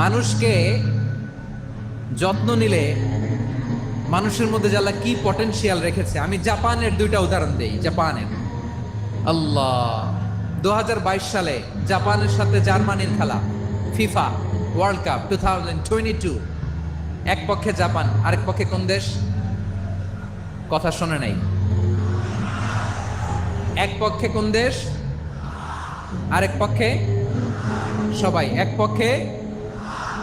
মানুষকে যত্ন নিলে মানুষের মধ্যে যারা কি পটেনশিয়াল রেখেছে, আমি জাপানের দুইটা উদাহরণ দেই, জাপানের। আল্লাহ দু হাজার বাইশ সালে জাপানের সাথে জার্মানির খেলা, FIFA World Cup, two thousand twenty two. এক পক্ষে জাপান, আরেক পক্ষে কোন দেশ? কথা শোনে নাই। এক পক্ষে কোন দেশ? আরেক পক্ষে? সবাই, এক পক্ষে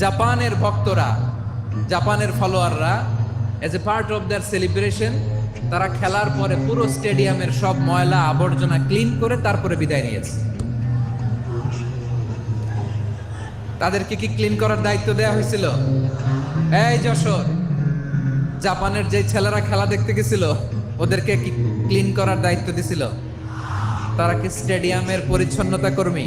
জাপানের ভক্তরা, জাপানের ফলোয়াররা as a part of their celebration তারা খেলার পরে পুরো স্টেডিয়ামের সব ময়লা আবর্জনা ক্লিন করে তারপরে বিদায় নিয়েছে। তাদেরকে কি ক্লিন করার দায়িত্ব দেয়া হয়েছিল? এই যশোর, জাপানের যে ছেলেরা খেলা দেখতে গেছিল, ওদেরকে কি ক্লিন করার দায়িত্ব দিছিল? তারা কি স্টেডিয়ামের পরিচ্ছন্নতা কর্মী?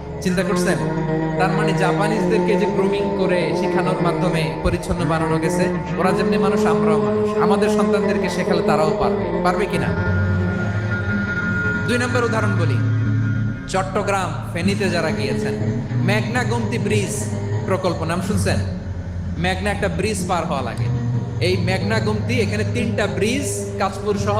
চিন্তা করছেন? তার মানে জাপানিজদেরকে যে গ্রুমিং করে শেখানোর মাধ্যমে পরিচ্ছন্ন বানানো গেছে, ওরা যেমনি মানুষ, আমরাও মানুষ। আমাদের সন্তানদেরকে শেখালে তারাও পারবে। পারবে কিনা? দুই নম্বর উদাহরণ বলি। চট্টগ্রাম ফেনীতে যারা গিয়েছেন, মেঘনা গোমতি ব্রিজ প্রকল্প, নাম শুনছেন? মেঘনা একটা ব্রিজ পার হওয়া লাগে। এই মেঘনা গোমতি, এখানে তিনটা ব্রিজ কাজপুর সহ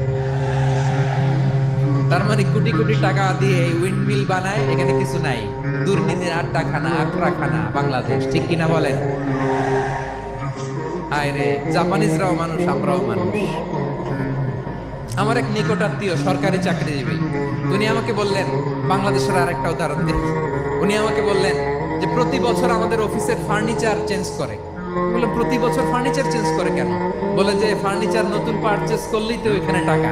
তার মানে কোটি কোটি টাকা দিয়ে এই উইন্ডমিল বানায়, এখানে কিছু নাই। দুর্নীতির আড্ডা খানা আখড়া খানা বাংলাদেশ, ঠিক কিনা বলেন? আয় রে জাপানিজরাও মানুষ, আমরাও মানুষ। আমার এক নিকটাত্মীয় সরকারি চাকরিজীবী, উনি আমাকে বললেন, বাংলাদেশের আর একটা উদাহরণ দিন। উনি আমাকে বললেন যে, প্রতি বছর আমাদের অফিসের ফার্নিচার চেঞ্জ করে। বলে প্রতি বছর ফার্নিচার চেঞ্জ করে কেন? বলে যে ফার্নিচার নতুন পারচেস করলেই তো এখানে টাকা।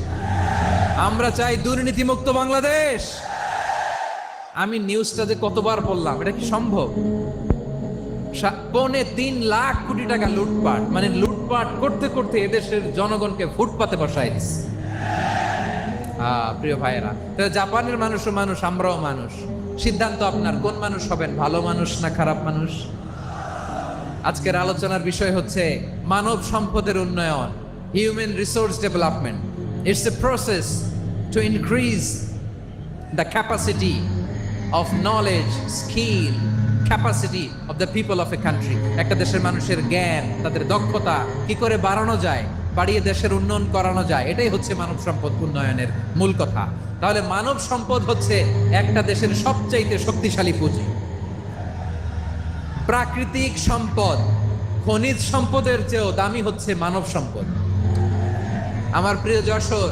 আমরা চাই দুর্নীতিমুক্ত বাংলাদেশ। আমি নিউজটা যে কতবার বললাম, এটা কি সম্ভব? পৌনে তিন লাখ কোটি টাকা লুটপাট মানে লুটপাট করতে করতে এদেশের জনগণকে ফুটপাতে বসাই দিচ্ছে প্রিয় ভাইয়েরা তো জাপানের মানুষও মানুষ, আমরাও মানুষ। সিদ্ধান্ত আপনার, কোন মানুষ হবেন, ভালো মানুষ না খারাপ মানুষ? আজকের আলোচনার বিষয় হচ্ছে মানব সম্পদের উন্নয়ন human resource development it's a process to increase the capacity of knowledge skill capacity of the people of a country একটা দেশের মানুষের জ্ঞান, তাদের দক্ষতা কি করে বাড়ানো যায়, বাড়িয়ে দেশের উন্নয়ন করানো যায়, এটাই হচ্ছে মানব সম্পদ উন্নয়নের মূল কথা। তাহলে মানব সম্পদ হচ্ছে একটা দেশের সবচাইতে শক্তিশালী পুঁজি। প্রাকৃতিক সম্পদ, খনিজ সম্পদের চেয়েও দামি হচ্ছে মানব সম্পদ। আমার প্রিয় যশোর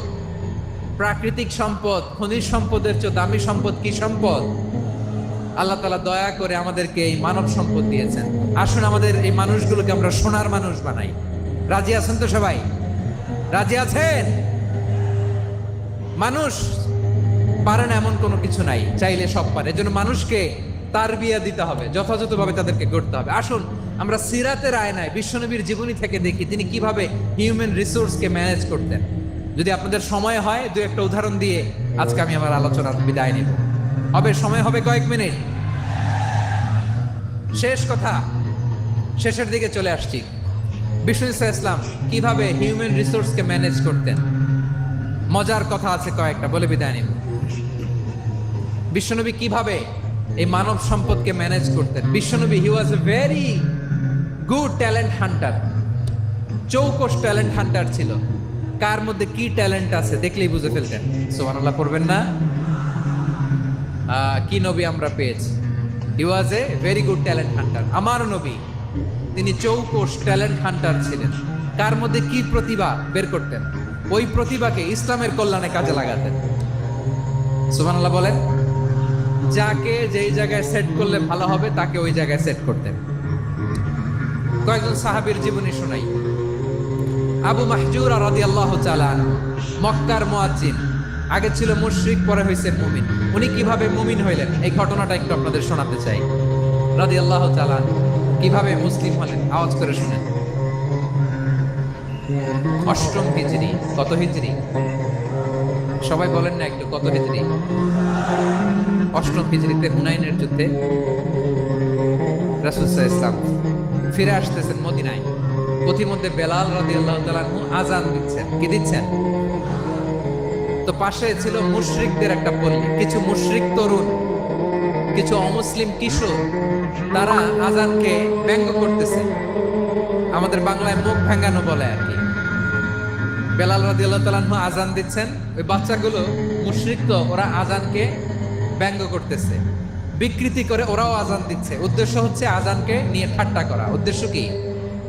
প্রাকৃতিক সম্পদ, খনিজ সম্পদের চেয়ে দামি সম্পদ কি সম্পদ? আল্লাহ তালা দয়া করে আমাদেরকে এই মানব সম্পদ দিয়েছেন। আসুন আমাদের এই মানুষগুলোকে আমরা সোনার মানুষ বানাই। রাজি আছেন তো সবাই? রাজি আছেন? মানুষ পারে না এমন কোনো কিছু নাই, চাইলে সব পারে। এজন্য মানুষকে তার বিয়া দিতে হবে, যথাযথভাবে তাদেরকে গড়তে হবে। আসুন, আমরা সিরাতের আয়নায় বিশ্বনবীর জীবনী থেকে দেখি তিনি কীভাবে হিউম্যান রিসোর্সকে ম্যানেজ করতেন। যদি আপনাদের সময় হয়, দু একটা উদাহরণ দিয়ে আজকে আমি আমার আলোচনার বিদায় নিব। হবে, সময় হবে কয়েক মিনিট। শেষ কথা, শেষের দিকে চলে আসছি। বিষ্ণু ইসলাম, কীভাবে হিউম্যান রিসোর্সকে ম্যানেজ করতেন? মজার কথা আছে কয়েকটা, বলে বিদায় নিব। বিশ্বনবী কীভাবে এই মানব সম্পদকে ম্যানেজ করতেন? বিশ্বনবী he was a very good talent hunter চৌকস talent hunter ছিল। কার মধ্যে কি ট্যালেন্ট আছে দেখলেই বুঝে ফেলতেন সোহানাল্লাহ পড়বেন না। কি নবী আমরা পেয়েছি? He was a very good talent hunter আমার নবী, তিনি চৌকস ট্যালেন্ট হান্টার ছিলেন। কার মধ্যে কি প্রতিভা বের করতেন? ওই প্রতিভাকে ইসলামের কল্যাণে কাজে লাগাতেন। সুবহানাল্লাহ বলেন, যাকে যেই জায়গায় সেট করলে ভালো হবে, তাকে ওই জায়গায় সেট করতেন। কয়েকজন সাহাবীর জীবনী শোনাই। আবু মাহজুর রাদিয়াল্লাহু তাআলা চালান মক্কার মুয়াজ্জিন। আগে ছিল মুশরিক পরে হয়েছে মুমিন। উনি কীভাবে মুমিন হইলেন? এই ঘটনাটা একটু আপনাদের শোনাতে চাই। রাদিয়াল্লাহু আল্লাহ আনহু, কীভাবে মুসলিম হলেন? আওয়াজ করে শুনেন। অষ্টম হিজরি কত হিজরি? সবাই বলেন না একটু কত হিজরি? অষ্টম হিজরিতে হুনাইনের যুদ্ধে রাসুলসাহ ইসলাম ফিরে আসতেছেন মদিনায়। পথিমধ্যে বেলাল রাদি আল্লাহ আজান দিচ্ছেন। কি দিচ্ছেন? তো পাশে ছিল মুশরিকদের একটা পল্লী। কিছু মুশরিক তরুণ, কিছু অমুসলিম কিশোর, তারা আজানকে ব্যঙ্গ করতেছে। আমাদের বাংলায় মুখ ভাঙানো বলে আর কি। বেলাল রাদি আল্লাহ আজান দিচ্ছেন। ওই বাচ্চাগুলো মুশরিক তো, ওরা আজানকে ব্যঙ্গ করতেছে। বিকৃতি করে ওরাও আজান দিচ্ছে। উদ্দেশ্য হচ্ছে আজানকে নিয়ে ঠাট্টা করা। উদ্দেশ্য কি?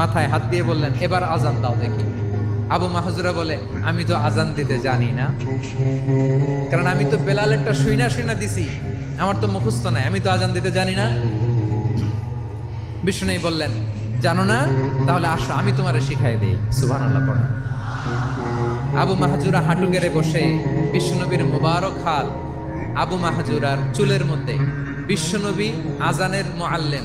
মাথায় হাত দিয়ে বললেন, এবার আজান দাও দেখি। আবু মাহজুরা বলে, আমি তো আজান দিতে জানি না। কারণ আমি তো বেলালেরটা শুইনা শুইনা দিছি। আমার তো মুখস্থ নাই, আমি তো আজান দিতে জানি না। বিষ্ণু বললেন, জানো না? তাহলে আসো, আমি তোমারে শিখাই দিই। সুবাহ আবু মাহাজুরা হাঁটু গেড়ে বসে বিশ্বনবীর মোবারক হাত আবু মাহাজুরার চুলের মধ্যে। বিশ্বনবী আজানের মোয়াল্লেম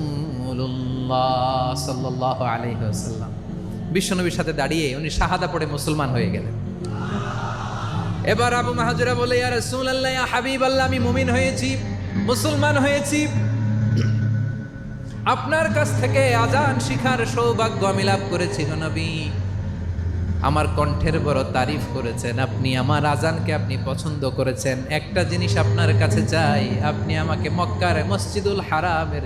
বিশ্বনবীর সাথে দাঁড়িয়ে উনি শাহাদা পড়ে মুসলমান হয়ে গেলেন। এবার আবু মাহাজুরা বলে, ইয়া হাবিবাল্লাহ, আমি মুমিন হয়েছি, মুসলমান হয়েছি। আপনার কাছ থেকে আজান শিখার সৌভাগ্য আমি লাভ করেছি নবী। আমার কণ্ঠের বড় তারিফ করেছেন, আপনি আমার আজানকে আপনি পছন্দ করেছেন। একটা জিনিস আপনার কাছে চাই, আপনি আমাকে মক্কার মসজিদুল হারামের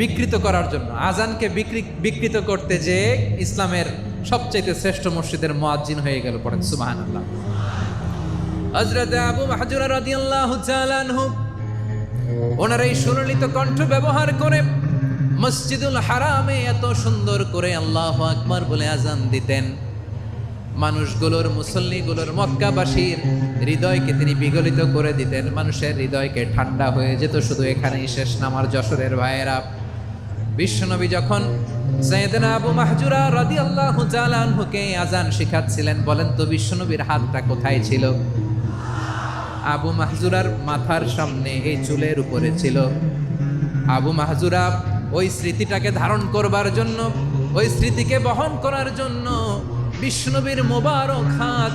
বিকৃত করার জন্য। আজানকে বিকৃ বিকৃত করতে যে ইসলামের সবচেয়ে শ্রেষ্ঠ মসজিদের মুয়াজ্জিন হয়ে গেল পড়েন, সুবহানাল্লাহ। হযরত আবু এই কণ্ঠ ব্যবহার করে মসজিদুল হারামে এত সুন্দর করে আল্লাহ বলে আজান দিতেন। মানুষগুলোর, মুসল্লিগুলোর, মক্কাবাসীর হৃদয়কে তিনি বিগলিত করে দিতেন। মানুষের হৃদয়কে ঠান্ডা হয়ে যেত, শুধু এখানেই শেষ নামার যশোরের ভাইয়েরা বিশ্বনবী যখন আবু মাহজুরা রাদিয়াল্লাহু তাআলা আনহুকে আজান শিখাচ্ছিলেন, বলেন, তো বিশ্বনবীর হাতটা কোথায় ছিল? আবু মাহজুরার মাথার সামনে এই চুলের উপরে ছিল। আবু মাহজুরা ওই স্মৃতিটাকে ধারণ করবার জন্য, ওই স্মৃতিকে বহন করার জন্য বিষ্ণবীর মোবারক হাত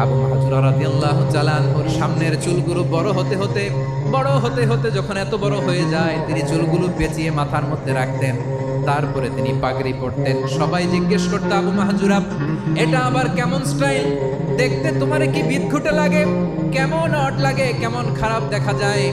আবু মাহজুরা রাদিয়াল্লাহু তাআলা ওর সামনের চুলগুলো বড় হতে হতে, বড় হতে হতে যখন এত বড় হয়ে যায়, তিনি চুলগুলো পেঁচিয়ে মাথার মধ্যে রাখতেন। তারপরে তিনি পাগড়ি পরতেন। সবাই জিজ্ঞেস করতো, আবু মাহাজুরা এটা আবার কেমন স্টাইল? দেখতে তোমার কি বিদঘুটে লাগে? কেমন অট লাগে? কেমন খারাপ দেখা যায়?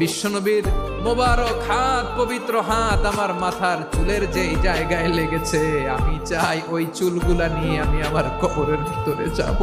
বিশ্বনবীর মোবারক হাত, পবিত্র হাত আমার মাথার চুলের যেই জায়গায় লেগেছে, আমি চাই ওই চুলগুলা নিয়ে আমি আমার কবরের ভিতরে যাব।